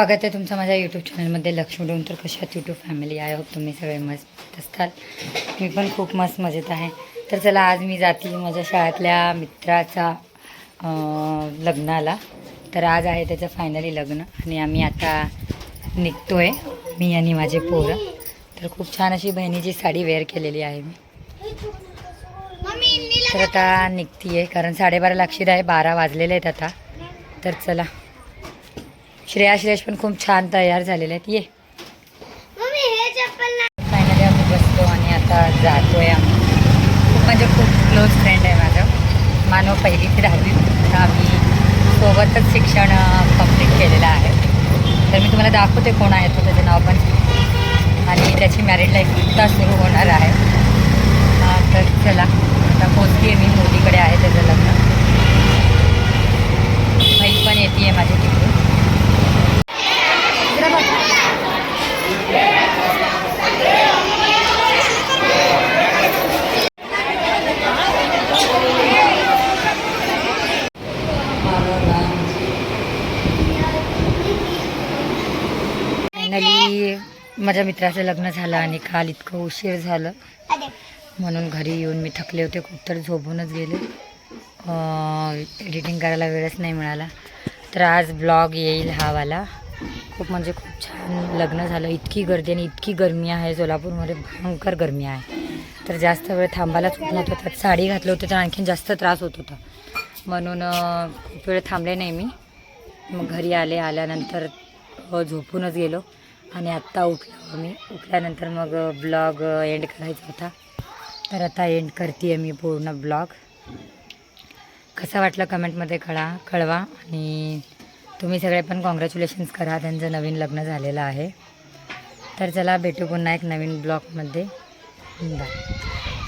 स्वागत आहे तुमचं माझ्या यूट्यूब चॅनलमध्ये लक्ष्मी डोन तर कशात यूट्यूब फॅमिली आहे होप तुम्ही सगळे मस्त असताल. मी पण खूप मस्त मजेत आहे. तर चला आज मी जाते माझ्या शाळेतल्या मित्राचा लग्नाला. तर आज आहे त्याचं फायनली लग्न आणि आम्ही आता निघतो आहे मी आणि माझे पोरं. तर खूप छान अशी बहिणीची साडी वेअर केलेली आहे मी. तर आता निघती आहे कारण साडेबारा लागशीर आहे बारा वाजलेले आहेत आता. तर चला. श्रेया श्रेयश पण खूप छान तयार झालेले आहेत. ये. फायनली आम्ही बसलो आणि आता जातोय आम्ही. खूप म्हणजे खूप क्लोज फ्रेंड आहे माझं. मानव पहिली ते दहावी आम्ही सोबतच शिक्षण कंप्लीट केलेलं आहे. तर मी तुम्हाला दाखवते कोण आहे तो त्याचं नाव पण. आणि त्याची मॅरिड लाईफ आत्ता सुरू होणार आहे. तर चला आता आहे मी मोदीकडे आहे त्याचं लग्न बहीण पण येते आहे माझी तिकडून फायनली माझ्या मित्राचं लग्न झालं आणि काल इतकं उशीर झालं. म्हणून घरी येऊन मी थकले होते खूप तर झोपूनच गेले. एडिटिंग करायला वेळच नाही मिळाला. तर आज ब्लॉग येईल हा वाला. खूप म्हणजे खूप छान लग्न झालं. इतकी गर्दी आणि इतकी गरमी आहे सोलापूरमध्ये भयंकर गरमी आहे. तर जास्त वेळ थांबायलाच होत नव्हतं. त्यात साडी घातलं होतं तर आणखीन जास्त त्रास होत होता. म्हणून खूप वेळ थांबले नाही मी. मग घरी आले आल्यानंतर झोपूनच गेलो. आणि आत्ता उठलो मी उठल्यानंतर मग ब्लॉग एंड करायचा होता. तर आता एंड करते आहे मी पूर्ण ब्लॉग. कसा वाटला कमेंटमध्ये कळा कळवा. आणि तुम्ही सगळे पण कॉंग्रॅच्युलेशन्स करा. त्यांचं नवीन लग्न झालेलं आहे. तर चला भेटू पुन्हा एक नवीन ब्लॉगमध्ये. बाय